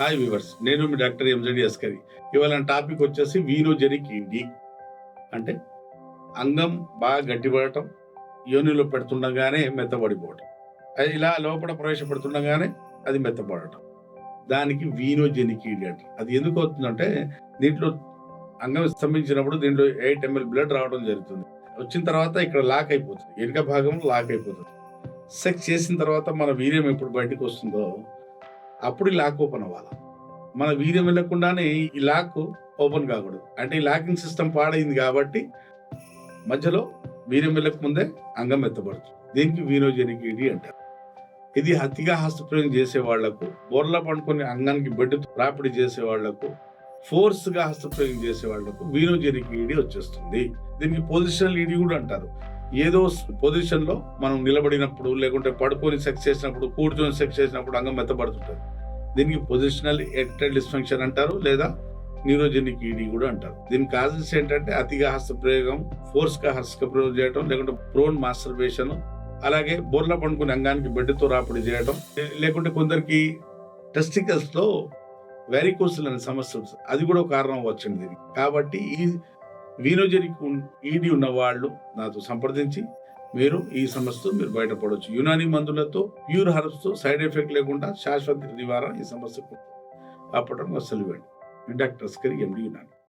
Hi viewers నేను మీ doctor ఎంజడి Askari. ఇవాళ topic వచ్చేసి వీనోజెనిక్ ఇండి అంటే అంగం బాగా గట్టిపడటం యోనిలో పెడుతుండగానే మెత్తబడిపోవటం. అది ఇలా లోపల ప్రవేశపెడుతుండగానే అది మెత్తబడటం. దానికి వీనోజెనిక్ ఇండి అంటారు. అది ఎందుకు అవుతుందంటే దీంట్లో అంగం స్తంభించినప్పుడు దీంట్లో ఎయిట్ ఎంఎల్ బ్లడ్ రావడం జరుగుతుంది. వచ్చిన తర్వాత ఇక్కడ లాక్ అయిపోతుంది. వెనుక భాగంలో లాక్ అయిపోతుంది. సెక్స్ చేసిన తర్వాత మన వీర్యం ఎప్పుడు బయటకు వస్తుందో అప్పుడు ఈ లాక్ ఓపెన్ అవ్వాలి. మన వీర్యం వెళ్ళకుండానే ఈ లాక్ ఓపెన్ కాకూడదు. అంటే ఈ లాకింగ్ సిస్టమ్ పాడైంది కాబట్టి మధ్యలో వీర్యం వెళ్ళక ముందే అంగం ఎత్తబడుతుంది. దీనికి వీనోజెనిక్ అంటారు. ఇది అతిగా హస్తప్రయోగం చేసే వాళ్ళకు బోర్ల పండుకొని అంగానికి బెడ్ రాపిడి చేసే వాళ్ళకు ఫోర్స్గా హస్తప్రయోగం చేసే వాళ్ళకు వీనోజెనిక్ వచ్చేస్తుంది. దీనికి పొజిషనల్ ఈడి కూడా అంటారు. ఏదో పొజిషన్లో మనం నిలబడినప్పుడు లేకుంటే పడుకొని సెక్స్ చేసినప్పుడు కూర్చొని సెక్స్ చేసినప్పుడు అంగం మెత్తబడుతుంటుంది. దీనికి పొజిషనల్ ఎక్టైల్ డిస్ఫంక్షన్ అంటారు లేదా న్యూరోజెనిక్ ఈడీ కూడా అంటారు. దీని కాజెస్ ఏంటంటే అతిగా హస్త ప్రయోగం ఫోర్స్గా హస్త ప్రయోగం చేయడం లేకుంటే ప్రోన్ మాస్టర్బేషన్ అలాగే బోర్ల పండుకునే అంగానికి బెడ్తో రాపిడి చేయడం లేకుంటే కొందరికి టెస్టికల్స్లో లో వెరికోసల్ అనే సమస్య అది కూడా కారణం వచ్చింది దీనికి. కాబట్టి ఈ వీనోజరికి ఈడి ఉన్న వాళ్ళు నాతో సంప్రదించి మీరు ఈ సమస్యతో మీరు బయటపడవచ్చు యునాని మందులతో ప్యూర్ హర్బ్స్తో సైడ్ ఎఫెక్ట్ లేకుండా శాశ్వత నివారణ ఈ సమస్యకు అప్పటం అసలు ఇవ్వండి డాక్టర్ స్కరి ఎండి యునాని.